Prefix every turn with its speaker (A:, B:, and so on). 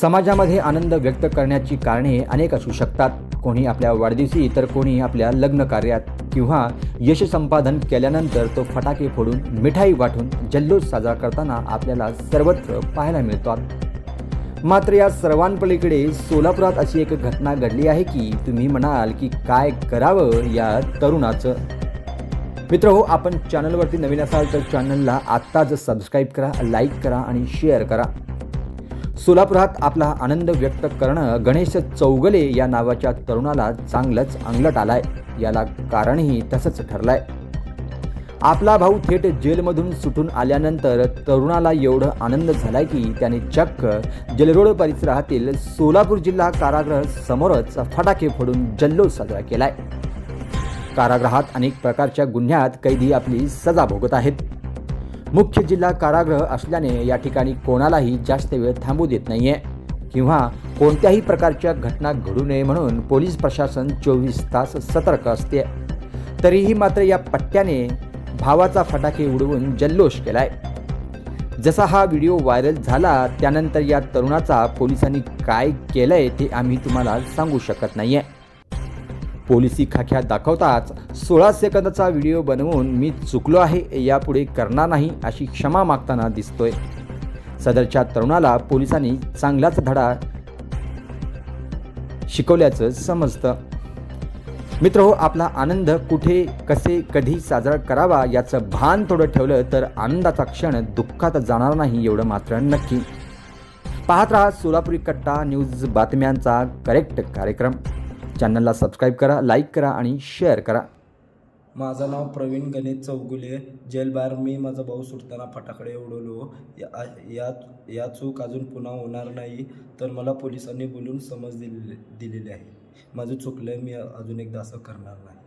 A: समाजामध्ये आनंद व्यक्त करण्याची कारणे अनेक असू शकतात. कोणी आपल्या वाढदिवशी तर कोणी आपल्या लग्न कार्यात किंवा यश संपादन केल्यानंतर तो फटाके फोडून मिठाई वाटून जल्लोष साजरा करताना आपल्याला सर्वत्र पाहायला मिळतात. मात्र या सर्वांपलीकडे सोलापुरात अशी एक घटना घडली आहे की तुम्ही म्हणाल की काय करावं या तरुणाचं? मित्र हो आपण चॅनलवरती नवीन असाल तर चॅनलला आत्ताच सबस्क्राईब करा लाईक करा आणि शेअर करा. सोलापुरात आपला आनंद व्यक्त करणं गणेश चौगले या नावाच्या तरुणाला चांगलंच अंगलट आलाय. याला कारणही तसंच ठरलंय. आपला भाऊ थेट जेलमधून सुटून आल्यानंतर तरुणाला एवढं आनंद झालाय की त्याने चक्क जलरोड परिसरातील सोलापूर जिल्हा कारागृह समोरच फटाके फोडून जल्लोष साजरा केलाय. कारागृहात अनेक प्रकारच्या गुन्ह्यात कैदी आपली सजा भोगत आहेत. मुख्य जिल्हा कारागृह असल्याने या ठिकाणी कोणालाही जास्त वेळ थांबू देत नाहीये. किंवा कोणत्याही प्रकारच्या घटना घडू नये म्हणून पोलीस प्रशासन चोवीस तास सतर्क असते. तरीही मात्र या पट्ट्याने भावाचा फटाके उडवून जल्लोष केलाय. जसा हा व्हिडिओ व्हायरल झाला त्यानंतर या तरुणाचा पोलिसांनी काय केलंय ते आम्ही तुम्हाला सांगू शकत नाहीये. पोलिसी खाक्यात दाखवताच सोळा सेकंदाचा व्हिडिओ बनवून मी चुकलो आहे यापुढे करणार नाही अशी क्षमा मागताना दिसतोय. सदरच्या तरुणाला पोलिसांनी चांगलाच धडा शिकवल्याचं समजतं. मित्र हो आपला आनंद कुठे कसे कधी साजरा करावा याचं भान थोडं ठेवलं तर आनंदाचा क्षण दुःखात जाणार नाही एवढं मात्र नक्की. पाहत राहा सोलापुरी कट्टा न्यूज बातम्यांचा करेक्ट कार्यक्रम. चॅनलला सबस्क्राईब करा लाईक करा आणि शेअर करा.
B: माझं नाव प्रवीण गणेश चौगुले जेलबाहेर मी माझा भाऊ सुटताना फटाकडे उडवलो. या या या चूक अजून पुन्हा होणार नाही तर मला पोलिसांनी बोलून समज दिलेली दिलेली आहे. माझं चुकलं मी अजून एकदा असं करणार नाही.